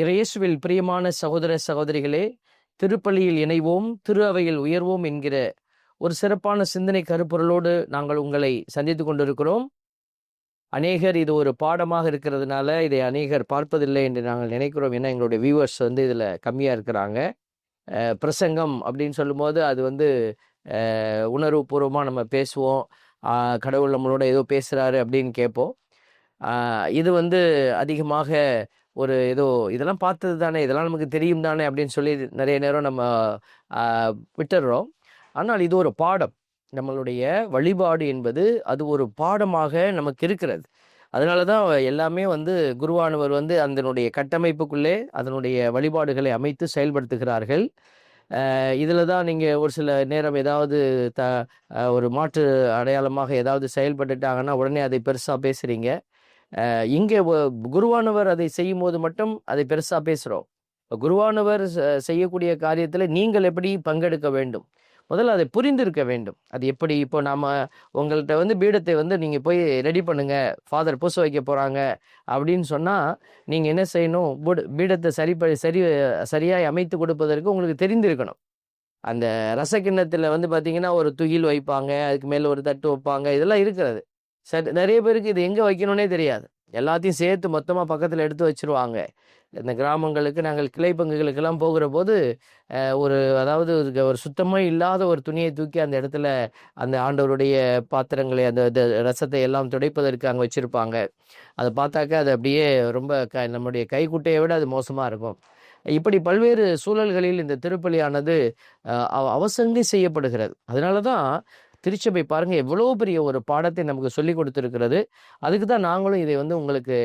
இறையேசுவில் பிரியமான சகோதர சகோதரிகளே திருப்பள்ளியில் இணைவோம் திரு அவையில் உயர்வோம் என்கிற ஒரு சிறப்பான சிந்தனை கருப்பொருளோடு நாங்கள் உங்களை சந்தித்து கொண்டிருக்கிறோம். அநேகர் இது ஒரு பாடமாக இருக்கிறதுனால இதை அநேகர் பார்ப்பதில்லை என்று நாங்கள் நினைக்கிறோம். ஏன்னா எங்களுடைய வியூவர்ஸ் வந்து இதில் கம்மியாக இருக்கிறாங்க. பிரசங்கம் அப்படின்னு சொல்லும்போது அது வந்து உணர்வுபூர்வமாக நம்ம பேசுவோம். கடவுள் நம்மளோட ஏதோ பேசுகிறாரு அப்படின்னு கேட்போம். இது வந்து அதிகமாக ஒரு ஏதோ இதெல்லாம் பார்த்தது தானே இதெல்லாம் நமக்கு தெரியும் தானே அப்படின்னு சொல்லி நிறைய நேரம் நம்ம விட்டுடுறோம். ஆனால் இது ஒரு பாடம். நம்மளுடைய வழிபாடு என்பது அது ஒரு பாடமாக நமக்கு இருக்கிறது. அதனால தான் எல்லாமே வந்து குருவானவர் வந்து அதனுடைய கட்டமைப்புக்குள்ளே அதனுடைய வழிபாடுகளை அமைத்து செயல்படுத்துகிறார்கள். இதில் தான் நீங்கள் ஒரு சில நேரம் ஏதாவது த ஒரு மாற்று அடையாளமாக ஏதாவது செயல்பட்டுட்டாங்கன்னா உடனே அதை பெருசாக பேசுகிறீங்க இங்கே குருவானவர் அதை செய்யும்போது மட்டும் அதை பெருசாக பேசுகிறோம் குருவானவர் செய்யக்கூடிய காரியத்தில் நீங்கள் எப்படி பங்கெடுக்க வேண்டும்? முதல்ல அதை புரிந்திருக்க வேண்டும். அது எப்படி? இப்போ நாம் உங்கள்கிட்ட வந்து பீடத்தை வந்து நீங்கள் போய் ரெடி பண்ணுங்கள் ஃபாதர் பூச வைக்க போகிறாங்க அப்படின்னு சொன்னால் நீங்கள் என்ன செய்யணும்? பீடத்தை சரி ப- சரி சரியாக அமைத்து கொடுப்பதற்கு உங்களுக்கு தெரிந்திருக்கணும். அந்த ரசக்கிண்ணத்தில் வந்து பார்த்தீங்கன்னா ஒரு துகில் வைப்பாங்க அதுக்கு மேலே ஒரு தட்டு வைப்பாங்க இதெல்லாம் இருக்கிறது. சரி நிறைய பேருக்கு இது எங்கே வைக்கணும்னே தெரியாது. எல்லாத்தையும் சேர்த்து மொத்தமாக பக்கத்தில் எடுத்து வச்சிருவாங்க. இந்த கிராமங்களுக்கு நாங்கள் கிளை பங்குகளுக்கெல்லாம் போகிற போது ஒரு அதாவது ஒரு- ஒரு சுத்தமாக இல்லாத ஒரு துணியை தூக்கி அந்த இடத்துல அந்த ஆண்டவருடைய பாத்திரங்களை அந்த ரசத்தை எல்லாம் துடைப்பதற்கு அங்கே வச்சுருப்பாங்க. அதை பார்த்தாக்க அது அப்படியே ரொம்ப க நம்முடைய கைக்குட்டையை விட அது மோசமாக இருக்கும். இப்படி பல்வேறு சூழல்களில் இந்த திருப்பலியானது அவசங்கி அவ- செய்யப்படுகிறது. அதனால தான் திருச்சபை பாருங்க எவ்வளோ பெரிய ஒரு பாடத்தை நமக்கு சொல்லி கொடுத்துருக்கிறது. அதுக்கு தான் நாங்களும் இதை வந்து உங்களுக்கு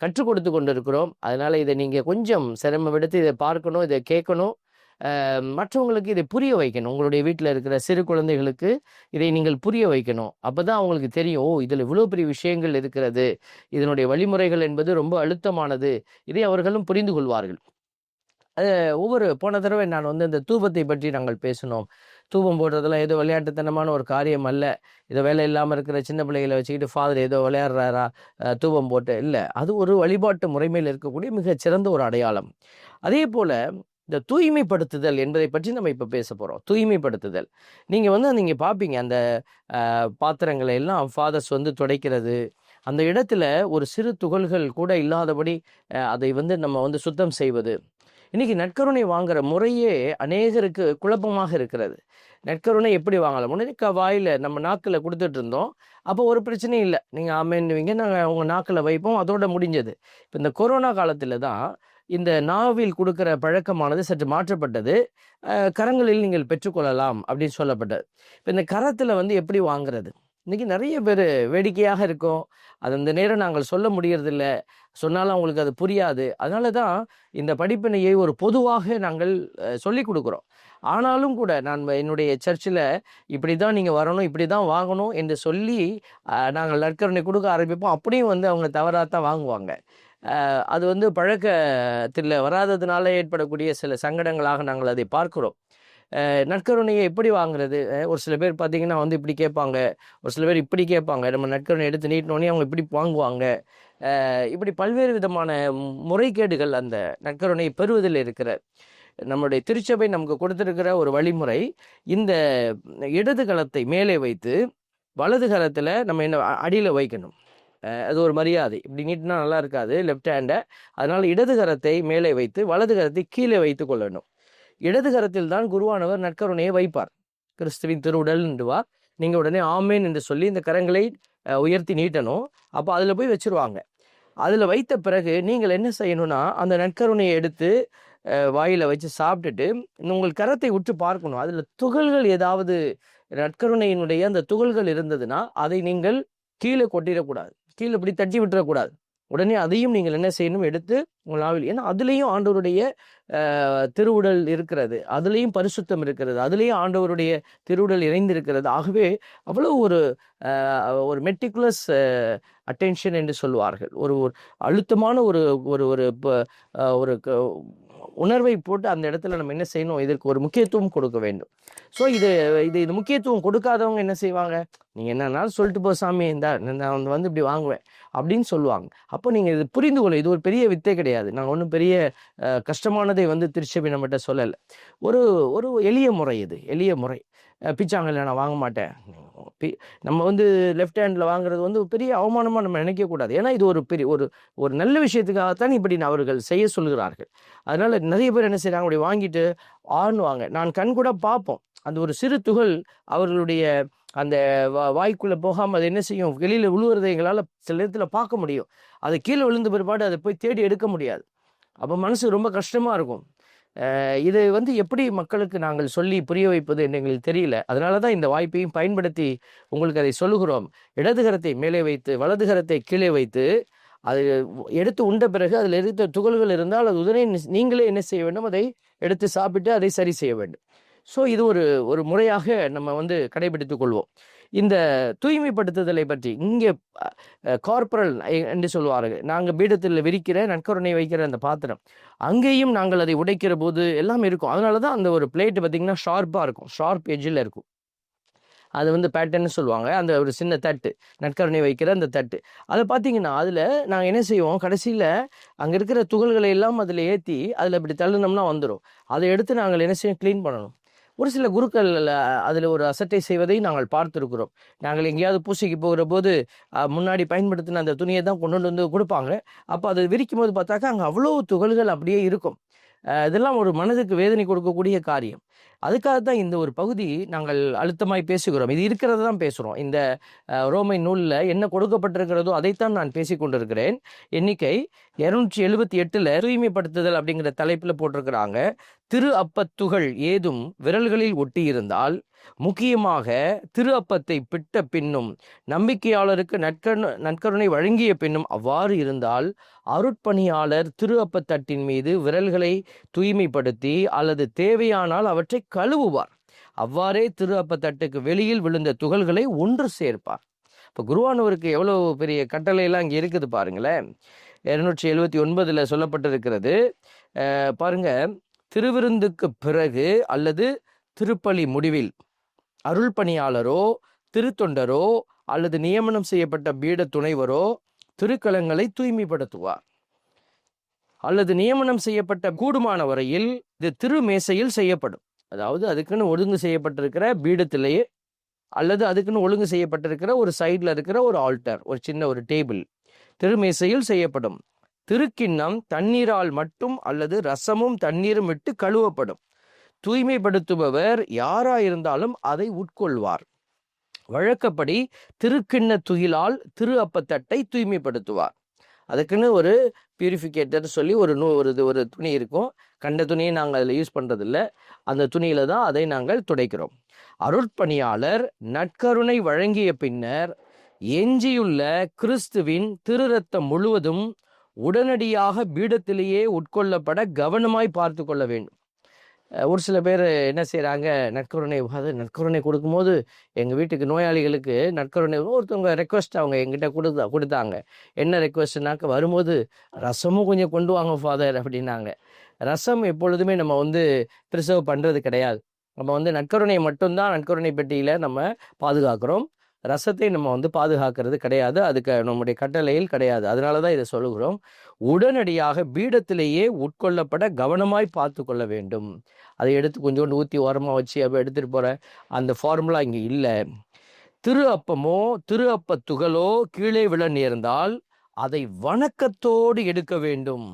கற்றுக் கொடுத்து கொண்டிருக்கிறோம். அதனால இதை நீங்க கொஞ்சம் சிரமம் எடுத்து இதை பார்க்கணும் இதை கேட்கணும். மற்றவங்களுக்கு இதை புரிய வைக்கணும். உங்களுடைய வீட்டில் இருக்கிற சிறு குழந்தைகளுக்கு இதை நீங்கள் புரிய வைக்கணும். அப்பதான் அவங்களுக்கு தெரியும் ஓ இதில் இவ்வளோ பெரிய விஷயங்கள் இருக்கிறது. இதனுடைய வழிமுறைகள் என்பது ரொம்ப அழுத்தமானது. இதை அவர்களும் புரிந்து கொள்வார்கள். அது ஒவ்வொரு போன தடவை நான் வந்து இந்த தூபத்தை பற்றி நாங்கள் பேசினோம். தூபம் போடுறதெல்லாம் ஏதோ விளையாட்டுத்தனமான ஒரு காரியம் அல்ல. ஏதோ வேலை இல்லாமல் இருக்கிற சின்ன பிள்ளைகளை வச்சுக்கிட்டு ஃபாதர் ஏதோ விளையாடுறாரா? தூபம் போட்டு. இல்லை. அது ஒரு வழிபாட்டு முறைமையில் இருக்கக்கூடிய மிக சிறந்த ஒரு அடையாளம். அதே போல் இந்த தூய்மைப்படுத்துதல் என்பதை பற்றி நம்ம இப்போ பேச போகிறோம் தூய்மைப்படுத்துதல். நீங்கள் வந்து நீங்கள் பார்ப்பீங்க அந்த பாத்திரங்களை எல்லாம் ஃபாதர்ஸ் வந்து துடைக்கிறது. அந்த இடத்துல ஒரு சிறு துகள்கள் கூட இல்லாதபடி அதை வந்து நம்ம வந்து சுத்தம் செய்வது. இன்றைக்கி நற்கருணை வாங்குற முறையே அநேகருக்கு குழப்பமாக இருக்கிறது. நற்கருணை எப்படி வாங்கலாம்? முன்னாடி வாயில் நம்ம நாக்கில் கொடுத்துட்டு இருந்தோம். அப்போ ஒரு பிரச்சனையும் இல்லை. நீங்கள் ஆமேன்னுவீங்க நாங்கள் உங்கள் நாக்கில் வைப்போம். அதோட முடிஞ்சது. இப்போ இந்த கொரோனா காலத்தில் தான் இந்த நாவில் கொடுக்குற பழக்கமானது சற்று மாற்றப்பட்டது. கரங்களில் நீங்கள் பெற்றுக்கொள்ளலாம் அப்படின்னு சொல்லப்பட்டது. இப்போ இந்த கரத்தில் வந்து எப்படி வாங்குறது? இன்னைக்கு நிறைய பேர் வேடிக்கையாக இருக்கும். அது அந்த நேரம் நாங்கள் சொல்ல முடியறதில்ல. சொன்னாலும் அவங்களுக்கு அது புரியாது. அதனால தான் இந்த படிப்பினையை ஒரு பொதுவாக நாங்கள் சொல்லி கொடுக்குறோம். ஆனாலும் கூட நான் என்னுடைய சர்ச்சில் இப்படி தான் நீங்கள் வரணும் இப்படி தான் வாங்கணும் என்று சொல்லி நாங்கள் நற்கருணை கொடுக்க ஆரம்பிப்போம். அப்படியும் வந்து அவங்க தவறாக தான் வாங்குவாங்க. அது வந்து பழக்கத்தில் வராததுனால ஏற்படக்கூடிய சில சங்கடங்களாக நாங்கள் அதை பார்க்கிறோம். நற்கருணையை எப்படி வாங்குறது? ஒரு சில பேர் பார்த்தீங்கன்னா வந்து இப்படி கேட்பாங்க. ஒரு சில பேர் இப்படி கேட்பாங்க. நம்ம நற்கருணை எடுத்து நீட்டினோடனே அவங்க இப்படி வாங்குவாங்க. இப்படி பல்வேறு விதமான முறைகேடுகள் அந்த நற்கருணை பெறுவதில் இருக்கிற நம்முடைய திருச்சபை நமக்கு கொடுத்திருக்கிற ஒரு வழிமுறை இந்த இடது கலத்தை மேலே வைத்து வலது கலத்தில் நம்ம என்ன அடியில் வைக்கணும். அது ஒரு மரியாதை. இப்படி நீட்டினா நல்லா இருக்காது லெஃப்ட் ஹேண்டை அதனால் இடது கரத்தை மேலே வைத்து வலது கரத்தை கீழே வைத்து கொள்ளணும். இடது கரத்தில் தான் குருவானவர் நற்கருணையை வைப்பார். கிறிஸ்துவின் திருவுடல் என்றுவார் நீங்கள் உடனே ஆமேன் என்று சொல்லி இந்த கரங்களை உயர்த்தி நீட்டணும். அப்போ அதில் போய் வச்சுருவாங்க. அதில் வைத்த பிறகு நீங்கள் என்ன செய்யணும்னா அந்த நற்கருணையை எடுத்து வாயில் வச்சு சாப்பிட்டுட்டு உங்கள் கரத்தை உற்று பார்க்கணும். அதில் துகள்கள் ஏதாவது நற்கருணையினுடைய அந்த துகள்கள் இருந்ததுன்னா அதை நீங்கள் கீழே கொட்டிடக்கூடாது. கீழே இப்படி தட்டி விட்டுறக்கூடாது. உடனே அதையும் நீங்கள் என்ன செய்யணும்? எடுத்து உங்கள் நாவில் ஏன்னா அதுலேயும் ஆண்டவருடைய திருவுடல் இருக்கிறது. அதுலேயும் பரிசுத்தம் இருக்கிறது. அதுலேயும் ஆண்டவருடைய திருவுடல் இணைந்திருக்கிறது. ஆகவே அவ்வளோ ஒரு ஒரு மெட்டிகுலஸ் அட்டென்ஷன் என்று சொல்வார்கள். ஒரு ஒரு அழுத்தமான ஒரு ஒரு ஒரு ப- ஒரு க- உணர்வை போட்டு அந்த இடத்துல நம்ம என்ன செய்யணும்? இதற்கு ஒரு முக்கியத்துவம் கொடுக்க வேண்டும். ஸோ இது இது இது முக்கியத்துவம் கொடுக்காதவங்க என்ன செய்வாங்க? நீங்கள் என்னன்னாலும் சொல்லிட்டு போ சாமி இந்த நான் வந்து வந்து இப்படி வாங்குவேன் அப்படின்னு சொல்லுவாங்க. அப்போ நீங்கள் இது புரிந்து கொள்ள இது ஒரு பெரிய வித்தை கிடையாது. நாங்கள் ஒன்றும் பெரிய கஷ்டமானதை வந்து திருச்சபை நம்மகிட்ட சொல்லலை. ஒரு ஒரு எளிய முறை இது எளிய முறை. பிச்சாங்கல்ல நான் வாங்க மாட்டேன். பி- நம்ம வந்து லெஃப்ட் ஹேண்டில் வாங்குறது வந்து பெரிய அவமானமாக நம்ம நினைக்கக்கூடாது ஏன்னா இது ஒரு பெரிய ஒரு ஒரு நல்ல விஷயத்துக்காகத்தான் இப்படி அவர்கள் செய்ய சொல்கிறார்கள். அதனால் நிறைய பேர் என்ன செய்கிறாங்க அப்படி வாங்கிட்டு ஆணுவாங்க நான் கண் கூட பார்ப்போம். அந்த ஒரு சிறு துகள் அவர்களுடைய அந்த வா வாய்க்குள்ளே போகாமல் அது என்ன செய்யும்? வெளியில் விழுவுறதை எங்களால் சில நேரத்தில் பார்க்க முடியும். அது கீழே விழுந்த பிற்பாடு அதை போய் தேடி எடுக்க முடியாது. அப்போ மனசு ரொம்ப கஷ்டமாக இருக்கும். இது வந்து எப்படி மக்களுக்கு நாங்கள் சொல்லி புரிய வைப்பது என்று எங்களுக்கு தெரியல. அதனால தான் இந்த வாய்ப்பையும் பயன்படுத்தி உங்களுக்கு அதை சொல்லுகிறோம். இடதுகரத்தை மேலே வைத்து வலதுகரத்தை கீழே வைத்து அது எடுத்து உண்ட பிறகு அதில் இருந்த துகள்கள் இருந்தால் அது உடனே நீங்களே என்ன செய்ய வேண்டும்? அதை எடுத்து சாப்பிட்டு அதை சரி செய்ய வேண்டும். ஸோ இது ஒரு ஒரு முறையாக நம்ம வந்து கடைபிடித்துக் கொள்வோம். இந்த தூய்மைப்படுத்துதலை பற்றி இங்கே கார்பரல் என்று சொல்வார்கள். நாங்கள் பீடத்தில் விரிக்கிற நற்கருணை வைக்கிற அந்த பாத்திரம் அங்கேயும் நாங்கள் அதை உடைக்கிற போது எல்லாம் இருக்கும். அதனால தான் அந்த ஒரு பிளேட் பார்த்தீங்கன்னா ஷார்ப்பாக இருக்கும். ஷார்ப் எஜ்ஜில் இருக்கும். அது வந்து பேட்டர்ன்னு சொல்லுவாங்க. அந்த ஒரு சின்ன தட்டு நற்கருணை வைக்கிற அந்த தட்டு. அதை பார்த்தீங்கன்னா அதில் நாங்கள் என்ன செய்வோம்? கடைசியில் அங்கே இருக்கிற துகள்களை எல்லாம் அதில் ஏற்றி அதில் இப்படி தள்ளுனோம்னா வந்துடும் அதை எடுத்து நாங்கள் என்ன செய்வோம்? க்ளீன் பண்ணணும். ஒரு சில குருக்கள் அதில் ஒரு அசட்டை செய்வதை நாங்கள் பார்த்துருக்குறோம். நாங்கள் எங்கேயாவது பூசைக்கு போகிற போது முன்னாடி பயன்படுத்தின அந்த துணியை தான் கொண்டு வந்து கொடுப்பாங்க. அப்போ அதை விரிக்கும் போது பார்த்தாக்கா அங்கே அவ்வளோ துகள்கள் அப்படியே இருக்கும். இதெல்லாம் ஒரு மனதுக்கு வேதனை கொடுக்கக்கூடிய காரியம். அதுக்காக தான் இந்த ஒரு பகுதி நாங்கள் அழுத்தமாய் பேசுகிறோம். இது இருக்கிறத தான் பேசுகிறோம் இந்த ரோமை நூலில் என்ன கொடுக்கப்பட்டிருக்கிறதோ அதைத்தான் நான் பேசி கொண்டிருக்கிறேன். எண்ணிக்கை இரநூற்றி எழுபத்தி எட்டில் தூய்மைப்படுத்துதல் அப்படிங்கிற தலைப்பில் போட்டிருக்கிறாங்க. திரு அப்பத்துகள் ஏதும் விரல்களில் ஒட்டி இருந்தால் முக்கியமாக திரு அப்பத்தை பிட்ட பின்னும் நம்பிக்கையாளருக்கு நற்கரு நற்கருணை வழங்கிய பின்னும் அவ்வாறு இருந்தால் அருட்பணியாளர் திரு அப்பத்தட்டின் மீது விரல்களை தூய்மைப்படுத்தி அல்லது தேவையானால் அவற்றை கழுவுவார். அவ்வாறே திரு அப்பத்தட்டுக்கு வெளியில் விழுந்த துகள்களை ஒன்று சேர்ப்பார். இப்போ குருவானவருக்கு எவ்வளோ பெரிய கட்டளை எல்லாம் இங்கே இருக்குது பாருங்களேன். இருநூற்றி எழுபத்தி ஒன்பதில் சொல்லப்பட்டிருக்கிறது. அஹ் பாருங்க திருவிருந்துக்கு பிறகு அல்லது திருப்பலி முடிவில் அருள் பணியாளரோ திருத்தொண்டரோ அல்லது நியமனம் செய்யப்பட்ட பீட துணைவரோ திருக்கலங்களை தூய்மைப்படுத்துவார். அல்லது நியமனம் செய்யப்பட்ட கூடுமான வரையில் இது திருமேசையில் செய்யப்படும். அதாவது அதுக்குன்னு ஒழுங்கு செய்யப்பட்டிருக்கிற பீடத்திலேயே அல்லது அதுக்குன்னு ஒழுங்கு செய்யப்பட்டிருக்கிற ஒரு சைடில் இருக்கிற ஒரு ஆல்டர் ஒரு சின்ன ஒரு டேபிள் திருமேசையில் செய்யப்படும். திருக்கிண்ணம் தண்ணீரால் மட்டும் அல்லது ரசமும் தண்ணீரும் விட்டு கழுவப்படும். தூய்மைப்படுத்துபவர் யாராயிருந்தாலும் அதை உட்கொள்வார். வழக்கப்படி திருக்கிண்ண துகிலால் திரு அப்பத்தட்டை தூய்மைப்படுத்துவார். அதுக்குன்னு ஒரு பியூரிஃபிகேட்டர் சொல்லி ஒரு நூ ஒரு இது ஒரு துணி இருக்கும். கண்ட துணியை நாங்கள் அதில் யூஸ் பண்ணுறதில்ல அந்த துணியில தான் அதை நாங்கள் துடைக்கிறோம். அருட்பணியாளர் நற்கருணை வழங்கிய பின்னர் எஞ்சியுள்ள கிறிஸ்துவின் திருரத்தம் முழுவதும் உடனடியாக பீடத்திலேயே உட்கொள்ளப்பட கவனமாய் பார்த்து கொள்ள வேண்டும். ஒரு சில பேர் என்ன செய்கிறாங்க நற்கருணை அது நற்கருணை கொடுக்கும்போது எங்கள் வீட்டுக்கு நோயாளிகளுக்கு நற்கருணை ஒருத்தவங்க ரெக்வஸ்ட் அவங்க எங்கிட்ட கொடுத்தா கொடுத்தாங்க. என்ன ரெக்வஸ்ட்னாக்க வரும்போது ரசமும் கொஞ்சம் கொண்டு வாங்க ஃபாதர் அப்படின்னாங்க. ரசம் எப்பொழுதுமே நம்ம வந்து ப்ரிசர்வ் பண்ணுறது கிடையாது. நம்ம வந்து நற்கருணை மட்டும்தான் நற்கருணை பெட்டியில் நம்ம பாதுகாக்கிறோம். ரசத்தை நம்ம வந்து பாதுகாக்கிறது கிடையாது. அதுக்கு நம்முடைய கட்டளையில் கிடையாது. அதனால தான் இதை சொல்லுகிறோம். உடனடியாக பீடத்திலேயே உட்கொள்ளப்பட கவனமாய் பார்த்து கொள்ள வேண்டும். அதை எடுத்து கொஞ்சோண்டு ஊற்றி ஓரமாக வச்சு அப்போ எடுத்துகிட்டு போகிற அந்த ஃபார்முலா இங்கே இல்லை. திரு அப்பமோ திரு அப்ப துகளோ கீழே விழ நேர்ந்தால் அதை வணக்கத்தோடு எடுக்க வேண்டும்.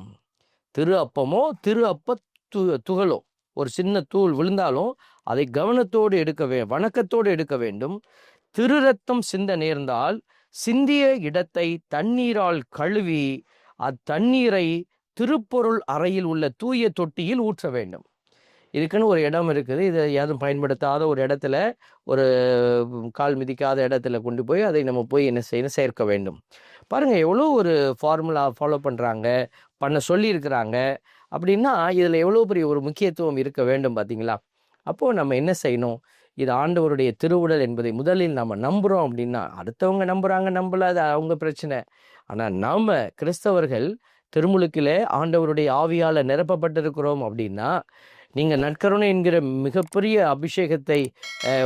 திரு அப்பமோ திரு அப்ப து துகளோ. ஒரு சின்ன தூள் விழுந்தாலும் அதை கவனத்தோடு எடுக்க வே வணக்கத்தோடு எடுக்க வேண்டும். திரு ரத்தம் சிந்த நேர்ந்தால் சிந்திய இடத்தை தண்ணீரால் கழுவி அத்தண்ணீரை திருப்பொருள் அறையில் உள்ள தூய தொட்டியில் ஊற்ற வேண்டும். இதுக்குன்னு ஒரு இடம் இருக்குது. இதை யாரும் பயன்படுத்தாத ஒரு இடத்துல ஒரு கால் மிதிக்காத இடத்துல கொண்டு போய் அதை நம்ம போய் என்ன செய்யணும் சேர்க்க வேண்டும். பாருங்கள் எவ்வளோ ஒரு ஃபார்முலா ஃபாலோ பண்ணுறாங்க பண்ண சொல்லியிருக்கிறாங்க. அப்படின்னா இதில் எவ்வளோ பெரிய ஒரு முக்கியத்துவம் இருக்க வேண்டும் பார்த்தீங்களா அப்போது நம்ம என்ன செய்யணும்? இது ஆண்டவருடைய திருவுடல் என்பதை முதலில் நம்ம நம்புகிறோம் அப்படின்னா அடுத்தவங்க நம்புகிறாங்க நம்பல அது அவங்க பிரச்சனை. ஆனால் நாம் கிறிஸ்தவர்கள் திருமுழுக்கிலே ஆண்டவருடைய ஆவியால் நிரப்பப்பட்டிருக்கிறோம் அப்படின்னா நீங்கள் நற்கருணை என்கிற மிகப்பெரிய அபிஷேகத்தை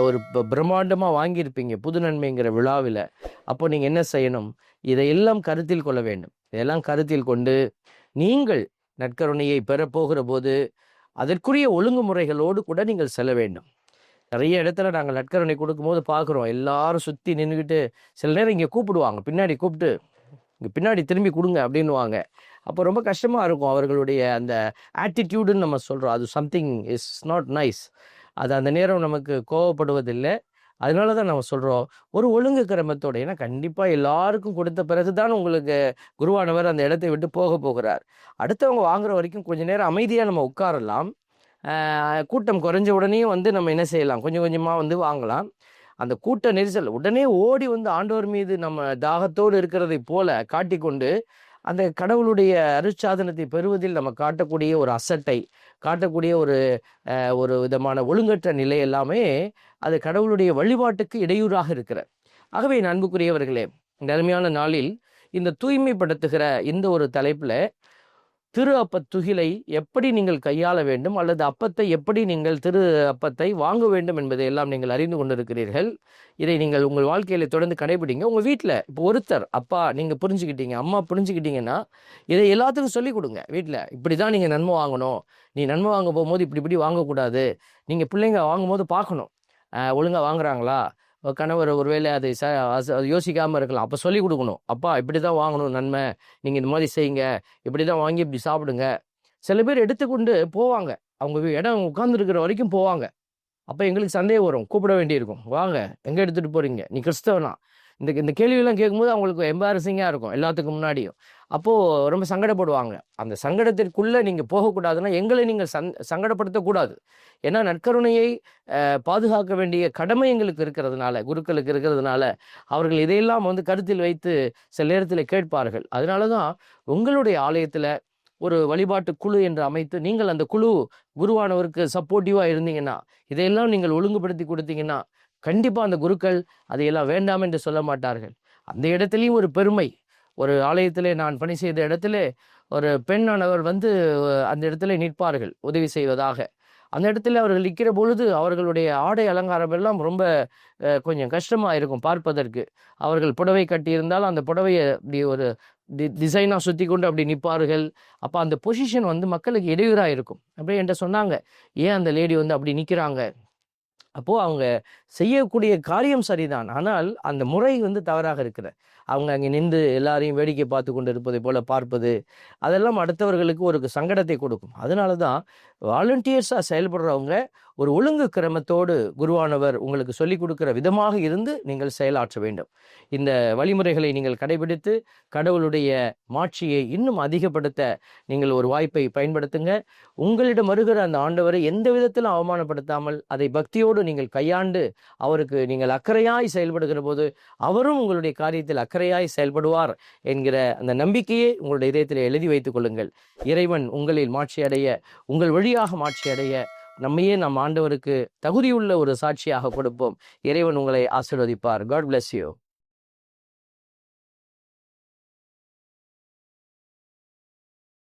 ஒரு ப- வாங்கியிருப்பீங்க புது நன்மைங்கிற விழாவில். அப்போ நீங்கள் என்ன செய்யணும்? இதையெல்லாம் கருத்தில் கொள்ள வேண்டும். இதெல்லாம் கருத்தில் கொண்டு நீங்கள் நற்கருணையை பெறப்போகிற போது அதற்குரிய ஒழுங்குமுறைகளோடு கூட நீங்கள் செல்ல வேண்டும். நிறைய இடத்துல நாங்கள் நட்கரணை கொடுக்கும்போது பார்க்குறோம். எல்லாரும் சுற்றி நின்றுக்கிட்டு சில நேரம் இங்கே கூப்பிடுவாங்க. பின்னாடி கூப்பிட்டு இங்கே பின்னாடி திரும்பி கொடுங்க அப்படின்னுவாங்க. அப்போ ரொம்ப கஷ்டமாக இருக்கும். அவர்களுடைய அந்த ஆட்டிடியூடுன்னு நம்ம சொல்கிறோம் அது சம்திங் இஸ் நாட் நைஸ் அது அந்த நேரம் நமக்கு கோவப்படுவதில்லை. அதனால தான் நம்ம சொல்கிறோம் ஒரு ஒழுங்கு கிரமத்தோட ஏன்னா கண்டிப்பாக எல்லாருக்கும் கொடுத்த பிறகு தான் உங்களுக்கு குருவானவர் அந்த இடத்தை விட்டு போக போகிறார். அடுத்தவங்க வாங்குற வரைக்கும் கொஞ்ச நேரம் அமைதியாக நம்ம உட்காரலாம். கூட்டம் குறைஞ்ச உடனே வந்து நம்ம என்ன செய்யலாம்? கொஞ்சம் கொஞ்சமாக வந்து வாங்கலாம். அந்த கூட்ட நெரிசல் உடனே ஓடி வந்து ஆண்டவர் மீது நம்ம தாகத்தோடு இருக்கிறதை போல காட்டிக்கொண்டு அந்த கடவுளுடைய அருட்சாதனத்தை பெறுவதில் நம்ம காட்டக்கூடிய ஒரு அசட்டை காட்டக்கூடிய ஒரு ஒரு விதமான ஒழுங்கற்ற நிலை எல்லாமே அது கடவுளுடைய வழிபாட்டுக்கு இடையூறாக இருக்கிற ஆகவே அன்புக்குரியவர்களே இந்த அருமையான நாளில் இந்த தூய்மைப்படுத்துகிற இந்த ஒரு தலைப்பில் திரு அப்ப துகிலை எப்படி நீங்கள் கையாள வேண்டும்? அல்லது அப்பத்தை எப்படி நீங்கள் திரு அப்பத்தை வாங்க வேண்டும்? என்பதை எல்லாம் நீங்கள் அறிந்து கொண்டிருக்கிறீர்கள். இதை நீங்கள் உங்கள் வாழ்க்கையில தொடர்ந்து கடைபிடிங்க. உங்கள் வீட்டில் இப்போ ஒருத்தர் அப்பா நீங்கள் புரிஞ்சுக்கிட்டீங்க அம்மா புரிஞ்சுக்கிட்டீங்கன்னா இதை எல்லாத்துக்கும் சொல்லிக் கொடுங்க வீட்டில் இப்படி தான் நீங்கள் நன்மை வாங்கணும். நீ நன்மை வாங்க போகும்போது இப்படி இப்படி வாங்கக்கூடாது. நீங்கள் பிள்ளைங்க வாங்கும்போது பார்க்கணும். ஒழுங்காக வாங்குறாங்களா? கணவர் ஒருவேளை அதை ச யோசிக்காமல் இருக்கலாம். அப்போ சொல்லிக் கொடுக்கணும். அப்பா இப்படி தான் வாங்கணும் நன்மை. நீங்கள் இந்த மாதிரி செய்யுங்க. இப்படி தான் வாங்கி இப்படி சாப்பிடுங்க. சில பேர் எடுத்துக்கொண்டு போவாங்க. அவங்க இடம் உட்காந்துருக்கிற வரைக்கும் போவாங்க. அப்போ எங்களுக்கு சந்தேகம் வரும். கூப்பிட வேண்டியிருக்கும். வாங்க எங்கே எடுத்துகிட்டு போகிறீங்க நீ கிறிஸ்தவனா? இந்த இந்த கேள்வியெல்லாம் கேட்கும்போது அவங்களுக்கு எம்பாரசிங்காக இருக்கும் எல்லாத்துக்கும் முன்னாடியும். அப்போது ரொம்ப சங்கடப்படுவாங்க. அந்த சங்கடத்திற்குள்ளே நீங்கள் போகக்கூடாதுன்னா எங்களை நீங்கள் சந் சங்கடப்படுத்தக்கூடாது. ஏன்னா நற்கருணையை பாதுகாக்க வேண்டிய கடமை எங்களுக்கு இருக்கிறதுனால குருக்களுக்கு இருக்கிறதுனால அவர்கள் இதையெல்லாம் வந்து கருத்தில் வைத்து சில நேரத்தில் கேட்பார்கள். அதனால தான் உங்களுடைய ஆலயத்தில் ஒரு வழிபாட்டு குழு என்று அமைத்து நீங்கள் அந்த குழு குருவானவருக்கு சப்போர்ட்டிவாக இருந்தீங்கன்னா இதையெல்லாம் நீங்கள் ஒழுங்குபடுத்தி கொடுத்தீங்கன்னா கண்டிப்பாக அந்த குருக்கள் அதையெல்லாம் வேண்டாம் என்று சொல்ல மாட்டார்கள். அந்த இடத்துலையும் ஒரு பெருமை. ஒரு ஆலயத்திலே நான் பணி செய்த இடத்துல ஒரு பெண்ணானவர் வந்து அந்த இடத்துல நிற்பார்கள் உதவி செய்வதாக. அந்த இடத்துல அவர்கள் நிற்கிற பொழுது அவர்களுடைய ஆடை அலங்காரம் எல்லாம் ரொம்ப கொஞ்சம் கஷ்டமாக இருக்கும் பார்ப்பதற்கு. அவர்கள் புடவை கட்டியிருந்தால் அந்த புடவையை இப்படி ஒரு டி டிசைனாக சுற்றி கொண்டு அப்படி நிற்பார்கள். அப்போ அந்த பொசிஷன் வந்து மக்களுக்கு இடையூறாக இருக்கும். அப்படியே என்கிட்ட சொன்னாங்க ஏன் அந்த லேடி வந்து அப்படி நிற்கிறாங்க? அப்போது அவங்க செய்யக்கூடிய காரியம் சரிதான். ஆனால் அந்த முறை வந்து தவறாக இருக்கிற அவங்க அங்கே நின்று எல்லாரையும் வேடிக்கை பார்த்து கொண்டு இருப்பதை போல பார்ப்பது அதெல்லாம் அடுத்தவர்களுக்கு ஒரு சங்கடத்தை கொடுக்கும். அதனால தான் வாலண்டியர்ஸாக செயல்படுறவங்க ஒரு ஒழுங்கு கிரமத்தோடு குருவானவர் உங்களுக்கு சொல்லிக் கொடுக்குற விதமாக இருந்து நீங்கள் செயலாற்ற வேண்டும். இந்த வழிமுறைகளை நீங்கள் கடைபிடித்து கடவுளுடைய மாட்சியை இன்னும் அதிகப்படுத்த நீங்கள் ஒரு வாய்ப்பை பயன்படுத்துங்க. உங்களிடம் வருகிற அந்த ஆண்டவரை எந்த விதத்திலும் அவமானப்படுத்தாமல் அதை பக்தியோடு நீங்கள் கையாண்டு அவருக்கு நீங்கள் அக்கறையாய் செயல்படுகிற போது அவரும் உங்களுடைய காரியத்தில் அக்கறையாய் செயல்படுவார் என்கிற அந்த நம்பிக்கையை உங்களுடைய இதயத்தில் எழுதி வைத்துக் கொள்ளுங்கள். இறைவன் உங்களில் மாட்சி அடைய உங்கள் வழியாக மாட்சி அடைய நம்மையே நம் ஆண்டவருக்கு தகுதியுள்ள ஒரு சாட்சியாக கொடுப்போம். இறைவன் உங்களை ஆசிர்வதிப்பார். God bless you